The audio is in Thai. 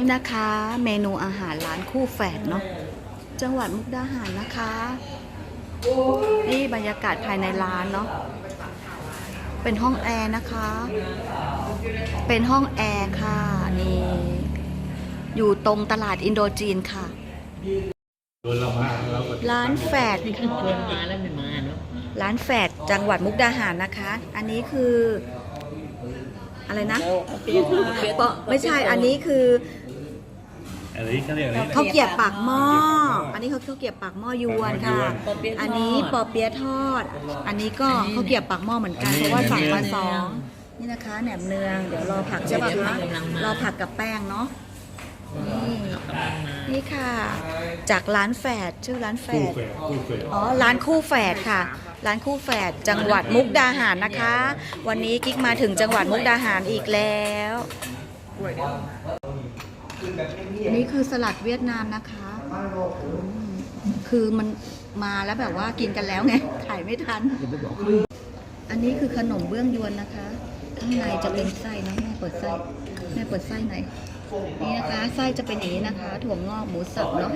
นี่นะคะ เมนูอาหารร้านคู่แฝดเนาะจังหวัดมุกดาหารนะคะ นี่บรรยากาศภายในร้านเนาะเป็นห้องแอร์นะคะ เป็นห้องแอร์ค่ะนี่อยู่ตรงตลาดอินโดจีนค่ะโดนเรามาแล้วก็ร้านแฝดที่ขึ้นชวนมาแล้วไม่มาเนาะร้านแฝดจังหวัดมุกดาหารนะคะ อันนี้คือ อะไรนะปะไม่ใช่อันนี้คืออะไรนี่เขาเรียกอะไรข้าวเกรียบปากหม้อ อันนี้เขาข้าวเกรียบปากหม้อยวนค่ะอันนี้ปอเปี๊ยะทอด อันนี้ก็ข้าวเกรียบปากหม้อเหมือนกันเพราะว่าสั่งมาสองนี่นะคะแหนมเนืองเดี๋ยวรอผักใช่ป่ะคะรอผักกับแป้งเนาะนี่กำลังมานี่ค่ะ จากร้านแฝดชื่อร้านแฝคู่ด แฝดคู่แฝดอ๋อ ร้านคู่แฝดค่ะ ร้านคู่แฝดจังหวัดมุกดาหารนะคะ วันนี้กิ๊กมาถึงจังหวัดมุกดาหารอีกแล้วนนี้คือสลัดเวียดนามนะคะอืมคือมันมาแล้วแบบว่ากินกันแล้วไงขายไม่ทัน อันนี้คือขนมเบื้องยวนนะคะ ข้างในจะเป็นไส้นะแม่เปิดไส้แม่เปิดไส้ไหนอยนี่นะคะไส้จะเป็นอย่างนี้นะคะ ถั่วงอกหมูสับเนาะ